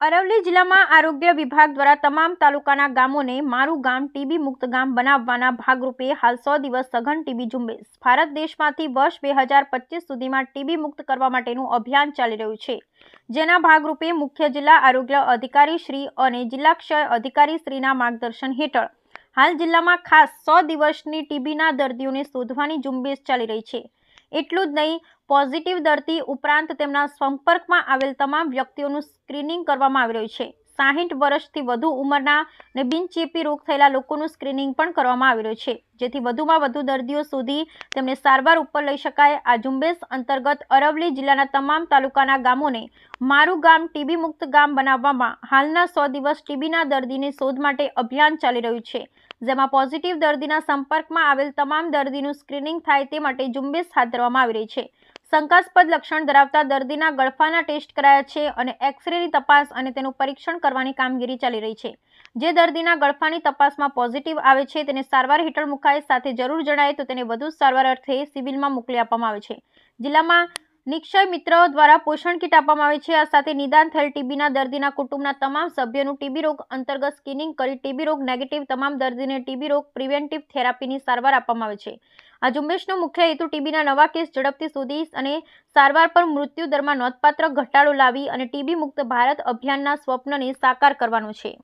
અરવલ્લી જિલ્લામાં આરોગ્ય વિભાગ દ્વારા તમામ તાલુકાના ગામોને મારું ગામ ટીબી મુક્ત ગામ બનાવવાના ભાગરૂપે હાલ સો દિવસ સઘન ટીબી ઝુંબેશ. ભારત દેશમાંથી વર્ષ બે હજાર પચીસ સુધીમાં ટીબી મુક્ત કરવા માટેનું અભિયાન ચાલી રહ્યું છે. જેના ભાગરૂપે મુખ્ય જિલ્લા આરોગ્ય અધિકારી શ્રી અને જિલ્લા ક્ષય અધિકારી શ્રીના માર્ગદર્શન હેઠળ હાલ જિલ્લામાં ખાસ સો દિવસની ટીબીના દર્દીઓને શોધવાની ઝુંબેશ ચાલી રહી છે. એટલું જ નહીં, પોઝિટિવ દર્દી ઉપરાંત તેમના સંપર્કમાં આવેલ તમામ વ્યક્તિઓનું સ્ક્રીનિંગ કરવામાં આવી રહ્યું છે. સાહીઠ વર્ષથી વધુ ઉંમરના અને બિનચેપી રોગ થયેલા લોકોનું સ્ક્રીનિંગ પણ કરવામાં આવી રહ્યું છે. જેથી વધુમાં વધુ દર્દીઓ સુધી તેમને સારવાર ઉપર લઈ શકાય. આ ઝુંબેશ અંતર્ગત અરવલી જિલ્લાના તમામ તાલુકાના ગામોને મારું ગામ ટીબી મુક્ત ગામ બનાવવામાં હાલના સો દિવસ ટીબીના દર્દીની શોધ માટે અભિયાન ચાલી રહ્યું છે. જેમાં પોઝિટિવ દર્દીના સંપર્કમાં આવેલ તમામ દર્દીનું સ્ક્રીનિંગ થાય તે માટે ઝુંબેશ હાથ ધરવામાં આવી રહી છે. શંકાસ્પદ લક્ષણ ધરાવતા દર્દીના ગળફાના ટેસ્ટ કરાયા છે અને એક્સરેની તપાસ અને તેનું પરીક્ષણ કરવાની કામગીરી ચાલી રહી છે. જે દર્દીના ગળફાની તપાસમાં પોઝિટિવ આવે છે, તેને સારવાર હેઠળ મુકાય, સાથે જરૂર જણાય તો તેને વધુ સારવાર અર્થે સિવિલમાં મોકલી આપવામાં આવે છે. જિલ્લામાં નિક્ષય મિત્ર દ્વારા પોષણ કીટ આપવામાં આવે છે. આ સાથે નિદાન થયેલ ટીબીના દર્દીના કુટુંબના તમામ સભ્યોનું ટીબી રોગ અંતર્ગત સ્કિનિંગ કરી ટીબી રોગ નેગેટિવ, તમામ દર્દીને ટીબી રોગ પ્રિવેન્ટિવ થેરાપીની સારવાર આપવામાં આવે છે. આ ઝુંબેશનો મુખ્ય હેતુ ટીબીના નવા કેસ ઝડપથી શોધી અને સારવાર પર મૃત્યુ દરમાં નોંધપાત્ર ઘટાડો લાવી અને ટીબી મુક્ત ભારત અભિયાનના સ્વપ્નને સાકાર કરવાનો છે.